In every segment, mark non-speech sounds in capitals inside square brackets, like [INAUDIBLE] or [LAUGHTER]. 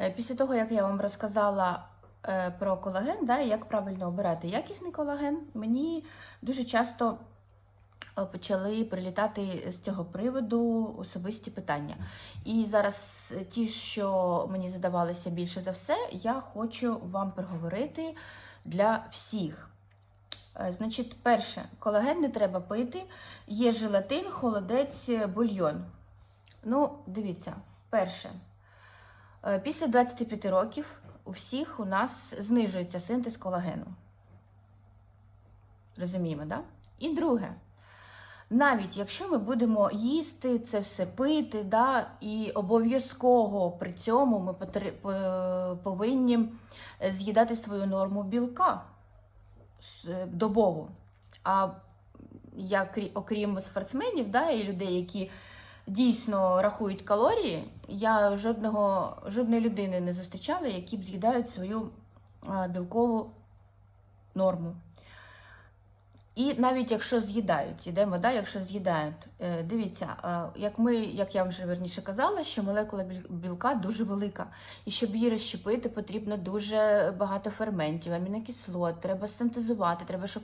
Е, Після того, як я вам розказала е, про колаген, да, як правильно обирати якісний колаген, мені дуже часто е, почали прилітати з цього приводу особисті питання. І зараз ті, що мені задавалися більше за все, я хочу вам проговорити для всіх. Значить, перше, колаген не треба пити. Є желатин, холодець, бульйон. Ну, дивіться, перше. Е, Після 25 років у всіх у нас знижується синтез колагену. Розуміємо, да? І друге, навіть якщо ми будемо їсти це все пити, да, і обов'язково при цьому ми повинні е, з'їдати свою норму білка е, добову. А я, окрім спортсменів да, і людей, які дійсно рахують калорії, я жодного, жодної людини не зустрічала, які б з'їдають свою білкову норму. І навіть якщо з'їдають, йдемо, да, якщо з'їдають, е, дивіться, е, як ми, як я вже верніше казала, що молекула білка дуже велика. І щоб її розщепити, потрібно дуже багато ферментів, амінокислот, треба синтезувати, треба, щоб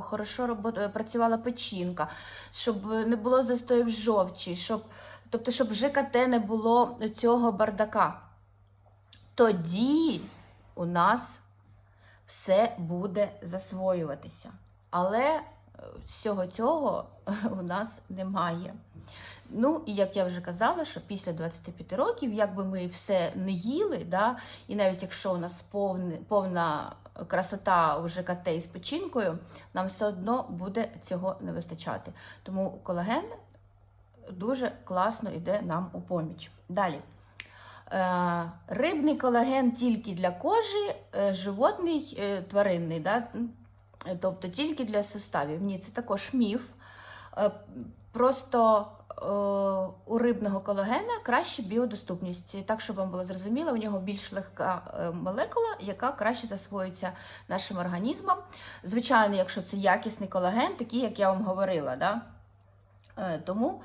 хорошо робо- е, працювала печінка, щоб не було застоїв жовчі, щоб, тобто, щоб в ЖКТ не було цього бардака. Тоді у нас все буде засвоюватися. Але е, всього цього [LAUGHS] у нас немає. Ну, і як я вже казала, що після 25 років, як би ми все не їли, да, і навіть якщо у нас повне, повна красота у ЖКТ із печінкою, нам все одно буде цього не вистачати. Тому колаген дуже класно йде нам у поміч. Далі. Е, рибний колаген тільки для кожи, е, животний, тваринний, да? Тобто тільки для суставів. Ні, це також міф. Е, Просто е, у рибного колагена краща біодоступність. Так, щоб вам було зрозуміло, у нього більш легка е, молекула, яка краще засвоюється нашим організмом. Звичайно, якщо це якісний колаген, такий, як я вам говорила. Да? Тому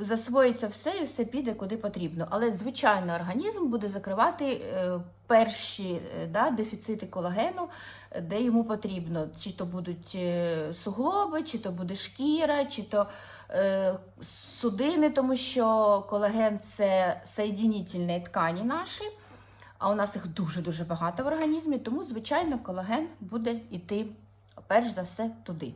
засвоїться все і все піде куди потрібно. Але, звичайно, організм буде закривати е, перші е, да, дефіцити колагену, е, де йому потрібно. Чи то будуть суглоби, чи то буде шкіра, чи то е, судини, тому що колаген це соєдинітельні ткані наші. А у нас їх дуже-дуже багато в організмі, тому, звичайно, колаген буде йти перш за все туди.